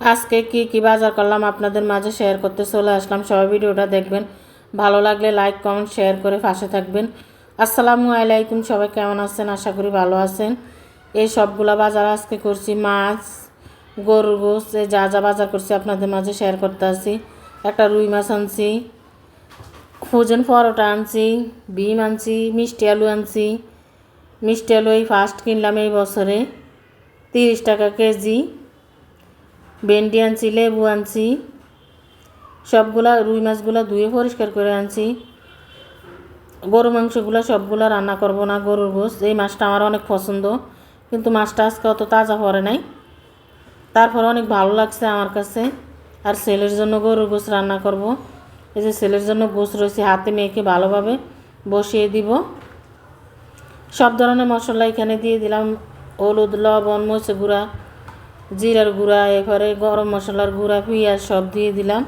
আজকে কি কি বাজার করলাম আপনাদের মাঝে শেয়ার করতে চলে আসলাম। সবাই ভিডিওটা দেখবেন। ভালো লাগলে লাইক কমেন্ট শেয়ার করে পাশে থাকবেন। আসসালামু আলাইকুম, সবাই কেমন আছেন? আশা করি ভালো আছেন। এই সবগুলা বাজার আজকে করছি, মাছ, গরুর গোস এই যা যা বাজার করছি আপনাদের মাঝে শেয়ার করতে আসি। একটা রুই মাছ আনছি, ফ্রোজেন পরোটা আনছি, বিম আনছি, মিষ্টি আলু আনছি। মিষ্টি আলু এই ফার্স্ট কিনলাম এই বছরে, তিরিশ টাকা কেজি। ভেন্ডি আনছি, লেবু আনছি, সবগুলা রুই মাছগুলো ধুয়ে পরিষ্কার করে আনছি। গরু মাংসগুলো সবগুলো রান্না করব না, গরুর গোস এই মাছটা আমার অনেক পছন্দ, কিন্তু মাছটা আজকে অত তাজা পড়ে নাই। তারপর অনেক ভালো লাগছে আমার কাছে, আর ছেলের জন্য গরুর গোস রান্না করব। এই যে ছেলের জন্য গোস রয়েছে, হাতে মেয়েকে ভালোভাবে বসিয়ে দিব। সব ধরনের মশলা এখানে দিয়ে দিলাম, হলুদ, লবণ মরিচ গুঁড়া জিরার গুঁড়া এরপরে গরম মশলার গুঁড়া, পেঁয়াজ সব দিয়ে দিলাম।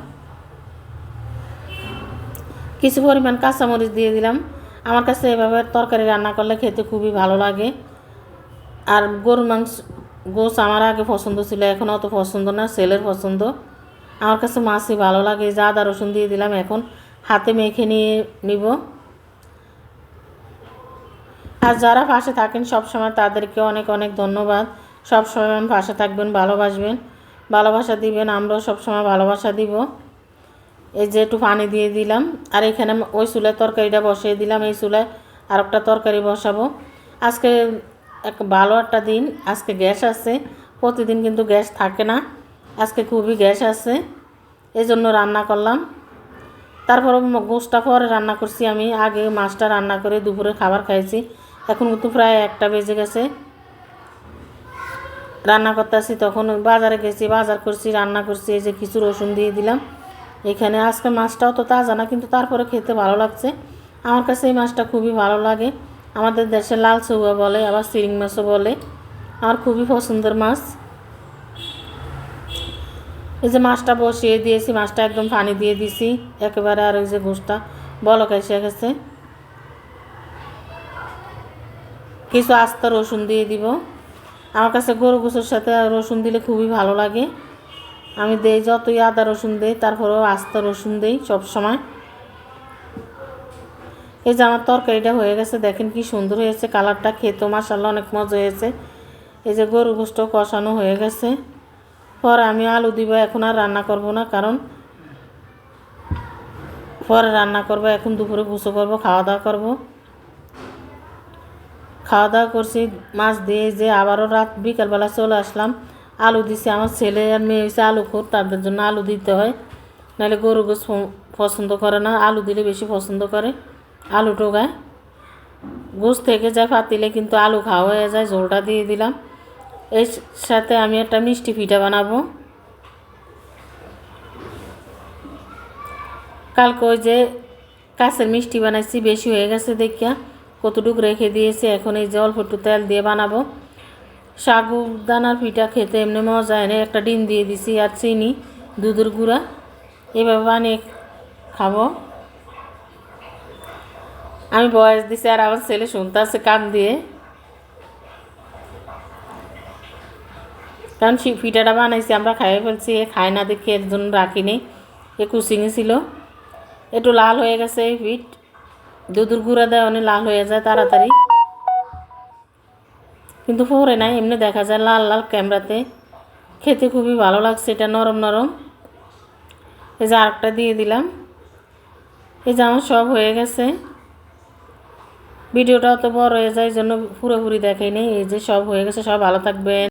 কিছু পরিমাণ কাঁচামরিচ দিয়ে দিলাম। আমার কাছে এভাবে তরকারি রান্না করলে খেতে খুবই ভালো লাগে। আর গরুর মাংস গোস আমার আগে পছন্দ ছিল, এখন অত পছন্দ না, ছেলের পছন্দ। আমার কাছে মাছই ভালো লাগে যা আদা রসুন দিয়ে দিলাম, এখন হাতে মেখে নিয়ে নিব। আর যারা পাশে থাকেন সব সময় তাদেরকে অনেক অনেক ধন্যবাদ। সব সময় পাশে থাকবেন, ভালোবাসবেন। ভালোবাসা দিবেন, আমরাও সব সময় ভালোবাসা দিব। এই যে একটু পানি দিয়ে দিলাম, আর এখানে ওই চুলায় তরকারিটা বসিয়ে দিলাম, এই চুলায় আর একটা তরকারি বসাবো। আজকে এক ভালো একটা দিন, আজকে গ্যাস আছে, প্রতিদিন কিন্তু গ্যাস থাকে না। আজকে খুবই গ্যাস আছে এই জন্য রান্না করলাম। তারপর গোষ্ঠটা পরে রান্না করছি আমি, আগে মাছটা রান্না করে দুপুরে খাবার খাইছি। এখন কিন্তু প্রায় একটা বেজে গেছে। রান্না করতে আসি তখন বাজারে গেছি, বাজার করছি, রান্না করছি, এই যে কিছু রসুন দিয়ে দিলাম। এখানে আজকে মাছটাও তো তাজা না, কিন্তু তারপরে খেতে ভালো লাগছে। আমার কাছে এই মাছটা খুবই ভালো লাগে। আমাদের দেশে লাল চৌয়া বলে, আবার সিরিং মাছও বলে। আমার খুবই পছন্দের মাছ। এই যে মাছটা বসিয়ে দিয়েছি, মাছটা একদম পানি দিয়ে দিছি, একেবারে আর ওই যে ঘুষটা, বলক এসে গেছে। কিছু আস্তা রসুন দিয়ে দিব। আমার কাছে গরু গোসের সাথে রসুন দিলে খুবই ভালো লাগে। আমি দেই যতই আদা রসুন দেই, তারপরেও আস্তা রসুন দেই সব সময়। এই যে আমার তরকারিটা হয়ে গেছে, দেখেন কি সুন্দর হয়েছে কালারটা খেতো মাসাল্লাহ অনেক মজা হয়েছে। এই যে গরু গোষ্ঠ কষানো হয়ে গেছে। পরে আমি আলু দিব, এখন আর রান্না করব না, কারণ পরে রান্না করব, এখন দুপুরে গুছো করব, খাওয়া দাওয়া করব। খাওয়া দাওয়া করছি, মাছ দিয়ে যে আবারও রাত বিকালবেলা চলে আসলাম, আলু দিছি। আমার ছেলে আর মেয়ে হয়েছে আলু খোর, তাদের জন্য আলু দিতে হয়। নাহলে গরু গোস পছন্দ করে না, আলু দিলে বেশি পছন্দ করে আলু টোগায় গোস থেকে যায় পাতিলে কিন্তু আলু খাওয়া হয়ে যায়, ঝোলটা দিয়ে দিলাম। এর সাথে আমি একটা মিষ্টি পিঠা বানাবো। কালকে ওই যে কাছের মিষ্টি বানাইছি, বেশি হয়ে গেছে দেখিয়া। কতটুকু রেখে দিয়েছি, এখন এই জল একটু তেল দিয়ে বানাবো। সাগু দানার পিঠা খেতে এমনি মজা এনে একটা ডিম দিয়ে দিছি আর চিনি, দুধের গুঁড়া। এভাবে বানিয়ে খাব। আমি বয়স দিছি আর আমার ছেলে শুনতে আছে কান দিয়ে। কারণ পিঠাটা বানাইছি, আমরা খাইয়ে ফেলছি, এ খায় না দেখে এর জন্য রাখিনি এ কুচিংয়ে ছিল। একটু লাল হয়ে গেছে এই পিঠ। দুধুর গুঁড়া অনেক লাল হয়ে যায় তাড়াতাড়ি। কিন্তু পরে নাই এমনি দেখা যায় লাল লাল ক্যামেরাতে। খেতে খুবই ভালো লাগছে, এটা নরম নরম। এই যে আরেকটা দিয়ে দিলাম। এই যে আমার সব হয়ে গেছে। ভিডিওটা অত বড় হয়ে যায়, এই জন্য পুরোপুরি দেখাই নেই। এই যে সব হয়ে গেছে সব ভালো থাকবেন।